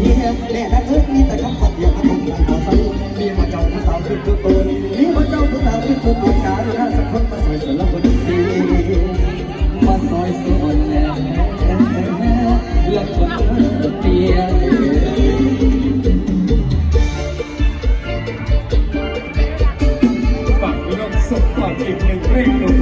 เฮียแม่นักเอ้ยมีแต่คำปัดเดียวมาตรงกันขอใส่มีมาเจ้าผู้สาวขึ้นตัวตนมีมาเจ้าผู้สาวขึ้นตัวตนการุณาสักคนมาสวยสวยละคนดีมาซอยสวนแล้วเลือกคนเตียฝากพี่น้องส่งก่อนอีกหนึ่งเพลงหนุ่มน้อยครับผม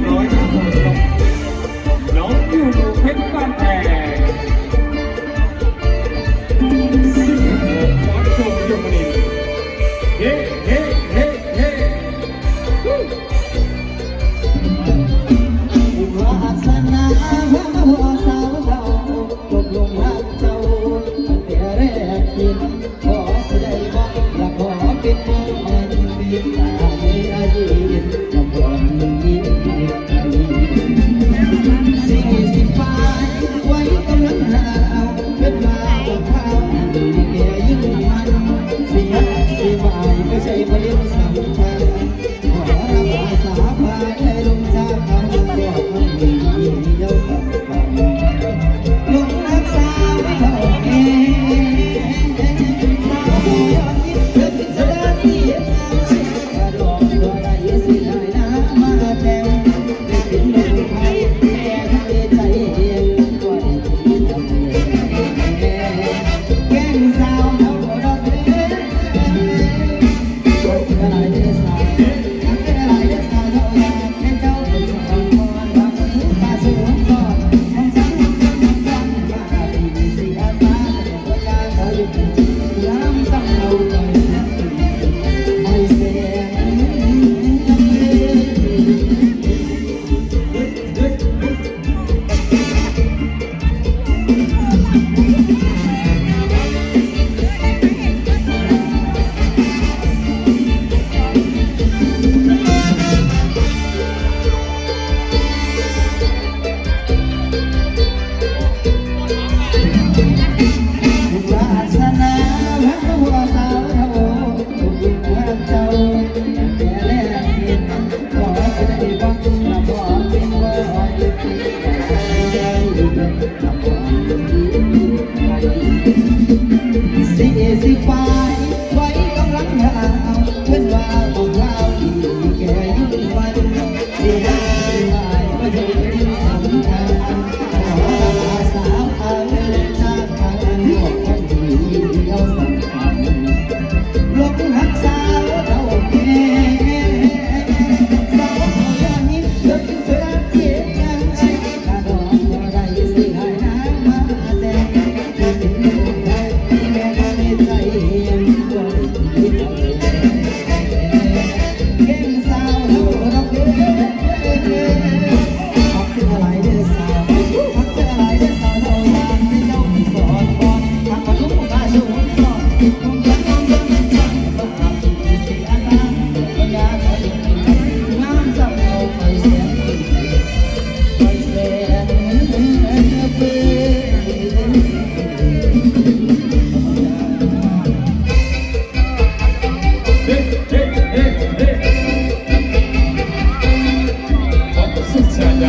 ยิ้มตาให้อายุ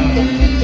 Thank you.